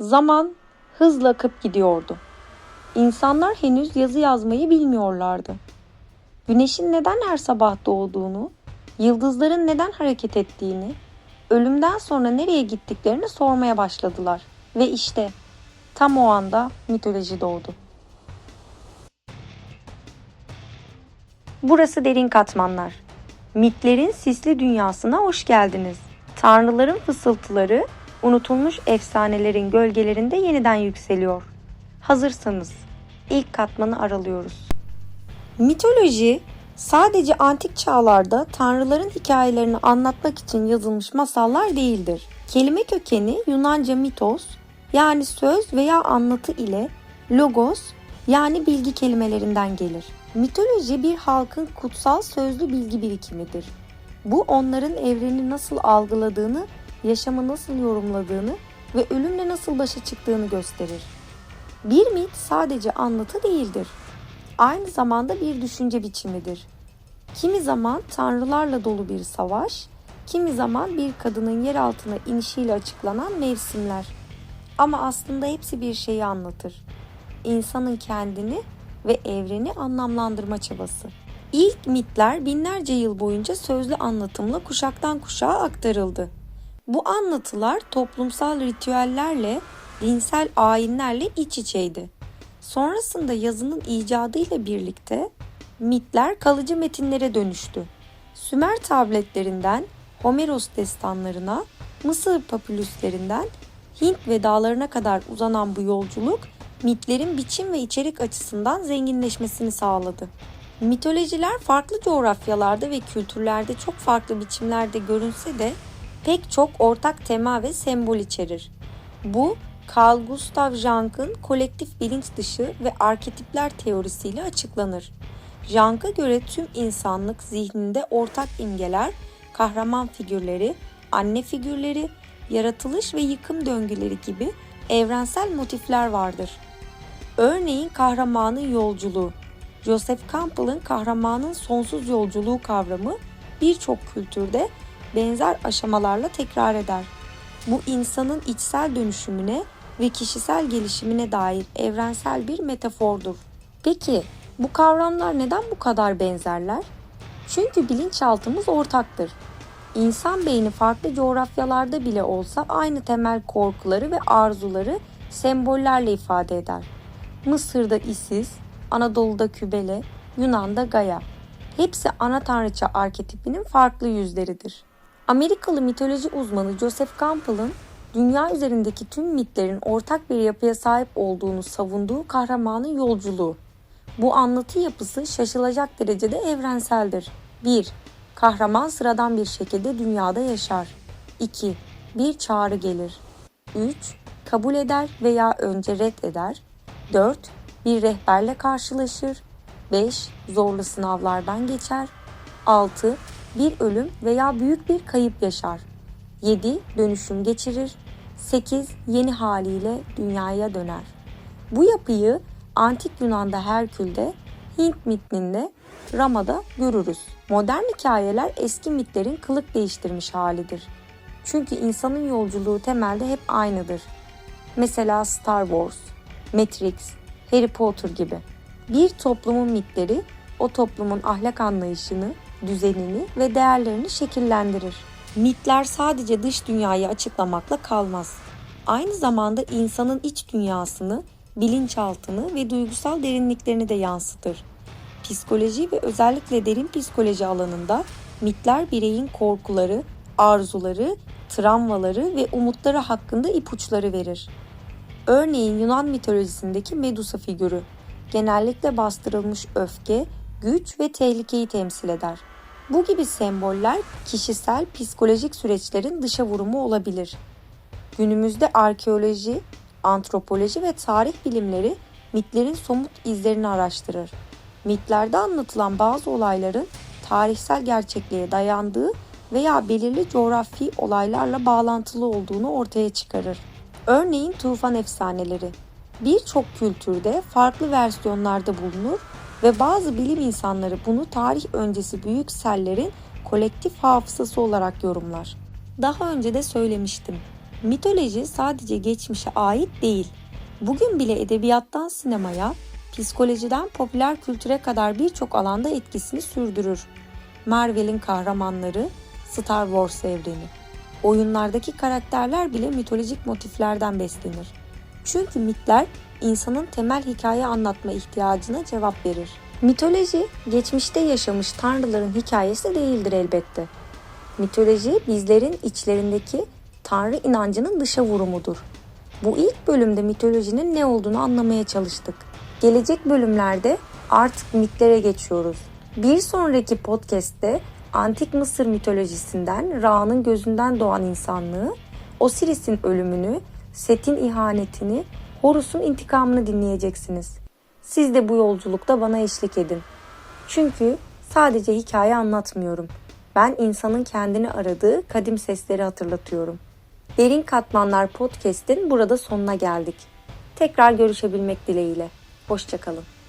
Zaman hızla akıp gidiyordu. İnsanlar henüz yazı yazmayı bilmiyorlardı. Güneşin neden her sabah doğduğunu, yıldızların neden hareket ettiğini, ölümden sonra nereye gittiklerini sormaya başladılar. Ve işte tam o anda mitoloji doğdu. Burası derin katmanlar. Mitlerin sisli dünyasına hoş geldiniz. Tanrıların fısıltıları unutulmuş efsanelerin gölgelerinde yeniden yükseliyor. Hazırsanız ilk katmanı aralıyoruz. Mitoloji sadece antik çağlarda tanrıların hikayelerini anlatmak için yazılmış masallar değildir. Kelime kökeni Yunanca mitos yani söz veya anlatı ile logos yani bilgi kelimelerinden gelir. Mitoloji bir halkın kutsal sözlü bilgi birikimidir. Bu onların evreni nasıl algıladığını, yaşamı nasıl yorumladığını ve ölümle nasıl başa çıktığını gösterir. Bir mit sadece anlatı değildir. Aynı zamanda bir düşünce biçimidir. Kimi zaman tanrılarla dolu bir savaş, kimi zaman bir kadının yer altına inişiyle açıklanan mevsimler. Ama aslında hepsi bir şeyi anlatır. İnsanın kendini ve evreni anlamlandırma çabası. İlk mitler binlerce yıl boyunca sözlü anlatımla kuşaktan kuşağa aktarıldı. Bu anlatılar toplumsal ritüellerle, dinsel ayinlerle iç içeydi. Sonrasında yazının icadıyla birlikte mitler kalıcı metinlere dönüştü. Sümer tabletlerinden Homeros destanlarına, Mısır papülüslerinden Hint vedalarına kadar uzanan bu yolculuk mitlerin biçim ve içerik açısından zenginleşmesini sağladı. Mitolojiler farklı coğrafyalarda ve kültürlerde çok farklı biçimlerde görünse de pek çok ortak tema ve sembol içerir. Bu Carl Gustav Jung'ın kolektif bilinç dışı ve arketipler teorisiyle açıklanır. Jung'a göre tüm insanlık zihninde ortak imgeler, kahraman figürleri, anne figürleri, yaratılış ve yıkım döngüleri gibi evrensel motifler vardır. Örneğin kahramanın yolculuğu. Joseph Campbell'ın kahramanın sonsuz yolculuğu kavramı birçok kültürde benzer aşamalarla tekrar eder. Bu insanın içsel dönüşümüne ve kişisel gelişimine dair evrensel bir metafordur. Peki bu kavramlar neden bu kadar benzerler? Çünkü bilinçaltımız ortaktır. İnsan beyni farklı coğrafyalarda bile olsa aynı temel korkuları ve arzuları sembollerle ifade eder. Mısır'da Isis, Anadolu'da Kübele, Yunan'da Gaia. Hepsi ana tanrıça arketipinin farklı yüzleridir. Amerikalı mitoloji uzmanı Joseph Campbell'ın dünya üzerindeki tüm mitlerin ortak bir yapıya sahip olduğunu savunduğu kahramanın yolculuğu. Bu anlatı yapısı şaşılacak derecede evrenseldir. 1. Kahraman sıradan bir şekilde dünyada yaşar. 2. Bir çağrı gelir. 3. Kabul eder veya önce red eder. 4. Bir rehberle karşılaşır. 5. Zorlu sınavlardan geçer. 6. Bir ölüm veya büyük bir kayıp yaşar. 7. Dönüşüm geçirir. 8. Yeni haliyle dünyaya döner. Bu yapıyı Antik Yunan'da Herkül'de, Hint mitninde Rama'da görürüz. Modern hikayeler eski mitlerin kılık değiştirmiş halidir. Çünkü insanın yolculuğu temelde hep aynıdır. Mesela Star Wars, Matrix, Harry Potter gibi. Bir toplumun mitleri o toplumun ahlak anlayışını, düzenini ve değerlerini şekillendirir. Mitler sadece dış dünyayı açıklamakla kalmaz. Aynı zamanda insanın iç dünyasını, bilinçaltını ve duygusal derinliklerini de yansıtır. Psikoloji ve özellikle derin psikoloji alanında mitler bireyin korkuları, arzuları, travmaları ve umutları hakkında ipuçları verir. Örneğin Yunan mitolojisindeki Medusa figürü genellikle bastırılmış öfke, güç ve tehlikeyi temsil eder. Bu gibi semboller kişisel psikolojik süreçlerin dışa vurumu olabilir. Günümüzde arkeoloji, antropoloji ve tarih bilimleri mitlerin somut izlerini araştırır. Mitlerde anlatılan bazı olayların tarihsel gerçekliğe dayandığı veya belirli coğrafi olaylarla bağlantılı olduğunu ortaya çıkarır. Örneğin tufan efsaneleri birçok kültürde farklı versiyonlarda bulunur ve bazı bilim insanları bunu tarih öncesi büyük sellerin kolektif hafızası olarak yorumlar. Daha önce de söylemiştim. Mitoloji sadece geçmişe ait değil. Bugün bile edebiyattan sinemaya, psikolojiden popüler kültüre kadar birçok alanda etkisini sürdürür. Marvel'in kahramanları, Star Wars evreni. Oyunlardaki karakterler bile mitolojik motiflerden beslenir. Çünkü mitler insanın temel hikaye anlatma ihtiyacına cevap verir. Mitoloji, geçmişte yaşamış tanrıların hikayesi değildir elbette. Mitoloji bizlerin içlerindeki tanrı inancının dışa vurumudur. Bu ilk bölümde mitolojinin ne olduğunu anlamaya çalıştık. Gelecek bölümlerde artık mitlere geçiyoruz. Bir sonraki podcast'te antik Mısır mitolojisinden Ra'nın gözünden doğan insanlığı, Osiris'in ölümünü, Set'in ihanetini, Horus'un intikamını dinleyeceksiniz. Siz de bu yolculukta bana eşlik edin. Çünkü sadece hikaye anlatmıyorum. Ben insanın kendini aradığı kadim sesleri hatırlatıyorum. Derin Katmanlar Podcast'in burada sonuna geldik. Tekrar görüşebilmek dileğiyle. Hoşçakalın.